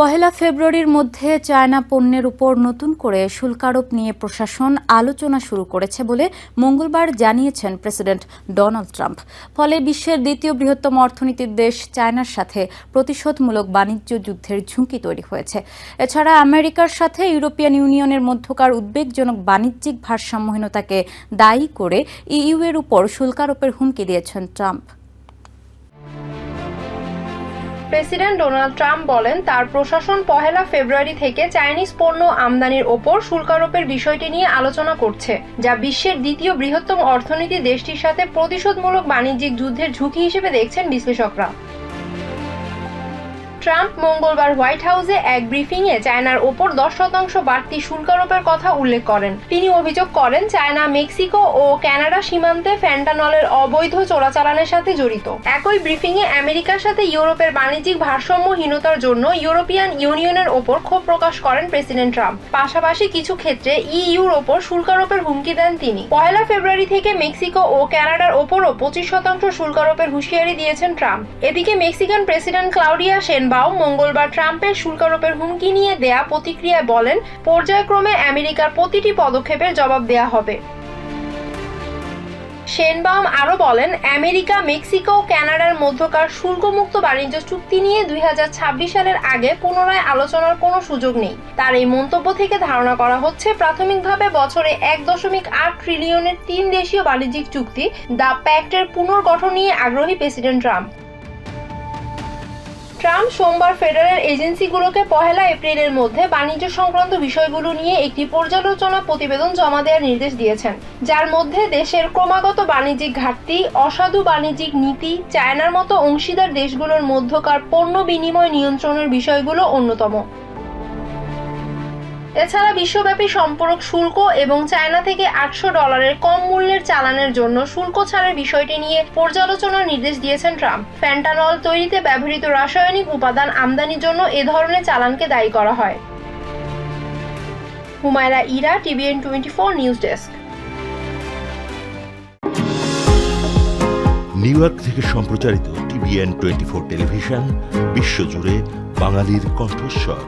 পহেলা ফেব্রুয়ারির মধ্যে চায়না পণ্যের উপর নতুন করে শুল্কারোপ নিয়ে প্রশাসন আলোচনা শুরু করেছে বলে মঙ্গলবার জানিয়েছেন প্রেসিডেন্ট ডোনাল্ড ট্রাম্প। ফলে বিশ্বের দ্বিতীয় বৃহত্তম অর্থনীতির দেশ চায়নার সাথে প্রতিশোধমূলক বাণিজ্য যুদ্ধের ঝুঁকি তৈরি হয়েছে। এছাড়া আমেরিকার সাথে ইউরোপিয়ান ইউনিয়নের মধ্যকার উদ্বেগজনক বাণিজ্যিক ভারসাম্যহীনতাকে দায়ী করে ইইউ এর উপর শুল্কারোপের হুমকি দিয়েছেন ট্রাম্প। প্রেসিডেন্ট ডোনাল্ড ট্রাম্প বলেন, তার প্রশাসন পহেলা ফেব্রুয়ারি থেকে চাইনিজ পণ্য আমদানির ওপর শুল্কারোপের বিষয়টি নিয়ে আলোচনা করছে, যা বিশ্বের দ্বিতীয় বৃহত্তম অর্থনীতি দেশটির সাথে প্রতিশোধমূলক বাণিজ্যিক যুদ্ধের ঝুঁকি হিসেবে দেখছেন বিশ্লেষকরা। ট্রাম্প মঙ্গলবার হোয়াইট হাউসে এক ব্রিফিংয়ে চায়নার ওপর দশ শতাংশ বাড়তি শুল্কারোপের কথা উল্লেখ করেন। তিনি অভিযোগ করেন, চায়না মেক্সিকো ও কানাডা সীমান্তে ফ্যান্টানলের অবৈধ চোরাচালানের সাথে জড়িত। একই ব্রিফিংয়ে আমেরিকার সাথে ইউরোপের বাণিজ্যিক ভারসাম্যহীনতার জন্য ইউরোপিয়ান ইউনিয়নের ওপর ক্ষোভ প্রকাশ করেন প্রেসিডেন্ট ট্রাম্প। পাশাপাশি কিছু ক্ষেত্রে ইইউর ওপর শুল্কারোপের হুমকি দেন তিনি। পয়লা ফেব্রুয়ারি থেকে মেক্সিকো ও কানাডার ওপরও পঁচিশ শতাংশ শুল্কারোপের হুঁশিয়ারি দিয়েছেন ট্রাম্প। এদিকে মেক্সিকান প্রেসিডেন্ট ক্লাউডিয়া শেনবাও মঙ্গলবার ট্রাম্পের শুল্কারোপের হুমকি নিয়ে দেয়া প্রতিক্রিয়ায় বলেন, পর্যায়ক্রমে আমেরিকার প্রতিটি পদক্ষেপের জবাব দেয়া হবে। শেনবাউম আরও বলেন, আমেরিকা, মেক্সিকো ও কানাডার মধ্যকার শুল্কমুক্ত বাণিজ্য চুক্তি নিয়ে দুই হাজার ছাব্বিশ সালের আগে পুনরায় আলোচনার কোনো সুযোগ নেই। তার এই মন্তব্য থেকে ধারণা করা হচ্ছে, প্রাথমিকভাবে বছরে এক দশমিক আট ট্রিলিয়নের তিন দেশীয় বাণিজ্যিক চুক্তি, দ্য প্যাক্টের পুনর্গঠন নিয়ে আগ্রহী প্রেসিডেন্ট ট্রাম্প। ট্রাম্প সোমবার ফেডারেল এজেন্সিগুলোকে পহেলা এপ্রিলের মধ্যে বাণিজ্য সংক্রান্ত বিষয়গুলো নিয়ে একটি পর্যালোচনা প্রতিবেদন জমা দেওয়ার নির্দেশ দিয়েছেন, যার মধ্যে দেশের ক্রমাগত বাণিজ্যিক ঘাটতি, অসাধু বাণিজ্যিক নীতি, চায়নার মতো অংশীদার দেশগুলোর মধ্যকার পণ্য বিনিময় নিয়ন্ত্রণের বিষয়গুলো অন্যতম। এছাড়া বিশ্বব্যাপী সম্পর্ক শুল্ক এবং চায়না থেকে আটশো ডলারের কম মূল্যের চালানের জন্য শুল্ক ছাড়ের বিষয়টি নিয়ে পর্যালোচনার নির্দেশ দিয়েছেন ট্রাম্প। ফ্যান্টানল তৈরিতে ব্যবহৃত রাসায়নিক উপাদান আমদানির জন্য এ ধরনের চালানকে দায়ী করা হয়। Humaira Ira, TVN twenty four news desk. New York থেকে সম্প্রচারিত টিভিএন টোয়েন্টি ফোর টেলিভিশন, বিশ্বজুড়ে বাঙালির কণ্ঠস্বর।